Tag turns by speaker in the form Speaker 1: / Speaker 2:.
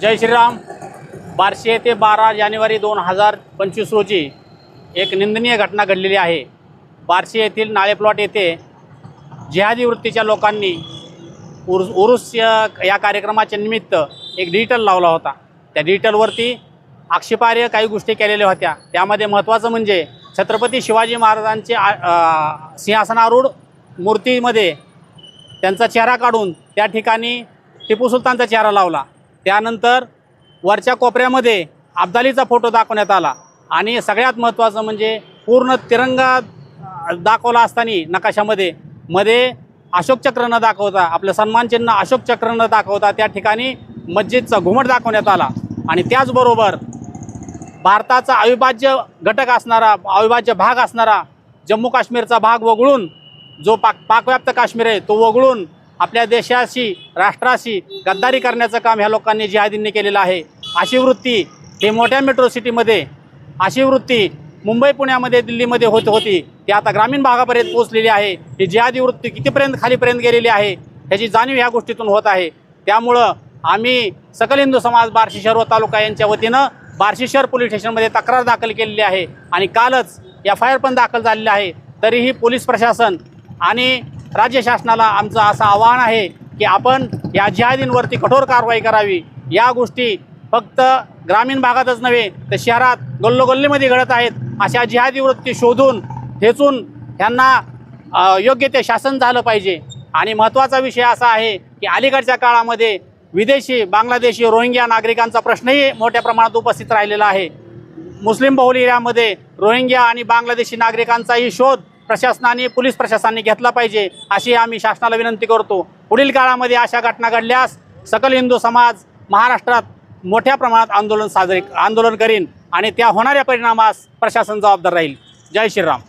Speaker 1: जय श्रीराम. बार्शी येथे बारा जानेवारी दोन हजार पंचवीस रोजी एक निंदनीय घटना घडलेली आहे. बार्शी येथील नाळे प्लॉट येथे जिहादी वृत्तीच्या लोकांनी उर उरुस या कार्यक्रमाच्या निमित्त एक डिजिटल लावला होता. त्या डिजिटलवरती आक्षेपार्ह काही गोष्टी केलेल्या होत्या. त्यामध्ये महत्त्वाचं म्हणजे छत्रपती शिवाजी महाराजांचे आ- सिंहासनारूढ मूर्तीमध्ये त्यांचा चेहरा काढून त्या ठिकाणी टिपू सुलतानचा चेहरा लावला. त्यानंतर वरच्या कोपऱ्यामध्ये अब्दालीचा फोटो दाखवण्यात आला. आणि सगळ्यात महत्त्वाचं म्हणजे पूर्ण तिरंगा दाखवला असताना नकाशामध्ये मध्ये अशोक चक्र न दाखवता आपलं सन्मान चिन्ह अशोक चक्र न दाखवता त्या ठिकाणी मस्जिदचा घुमट दाखवण्यात आला. आणि त्याचबरोबर भारताचा अविभाज्य घटक असणारा अविभाज्य भाग असणारा जम्मू काश्मीरचा भाग वगळून जो पाक पाकव्याप्त काश्मीर आहे तो वगळून आपल्या देशाशी राष्ट्राशी गद्दारी करण्याचं काम ह्या लोकांनी जिहादींनी केलेलं आहे. अशी वृत्ती हे मोठ्या मेट्रो सिटीमध्ये अशी वृत्ती मुंबई पुण्यामध्ये दिल्लीमध्ये होत होती. ती आता ग्रामीण भागापर्यंत पोहोचलेली आहे. ही जिहादी वृत्ती कितीपर्यंत खालीपर्यंत गेलेली आहे ह्याची जाणीव ह्या गोष्टीतून होत आहे. त्यामुळं आम्ही सकल हिंदू समाज बार्शी शहर व तालुका यांच्या वतीनं बार्शी शहर पोलीस स्टेशनमध्ये तक्रार दाखल केलेली आहे आणि कालच एफ आय आर पण दाखल झालेली आहे. तरीही पोलीस प्रशासन आणि राज्य शासनाला आमचं असं आवाहन आहे की आपण या जिहादींवरती कठोर कारवाई करावी. या गोष्टी फक्त ग्रामीण भागातच नव्हे तर शहरात गल्लोगल्लीमध्ये घडत आहेत. अशा जिहादी वृत्ती शोधून ठेचून ह्यांना योग्य ते शासन झालं पाहिजे. आणि महत्त्वाचा विषय असा आहे की अलीकडच्या काळामध्ये विदेशी बांगलादेशी रोहिंग्या नागरिकांचा प्रश्नही मोठ्या प्रमाणात उपस्थित राहिलेला आहे. मुस्लिम बहुल एरियामध्ये रोहिंग्या आणि बांगलादेशी नागरिकांचाही शोध प्रशासनाने पोलीस प्रशासनाने घेतला पाहिजे अशी आम्ही शासनाला विनंती करतो. पुढील काळामध्ये अशा घटना घडल्यास सकल हिंदू समाज महाराष्ट्रात मोठ्या प्रमाणात आंदोलन साजरे आंदोलन करीन आणि त्या होणाऱ्या परिणामास प्रशासन जबाबदार राहील. जय श्रीराम.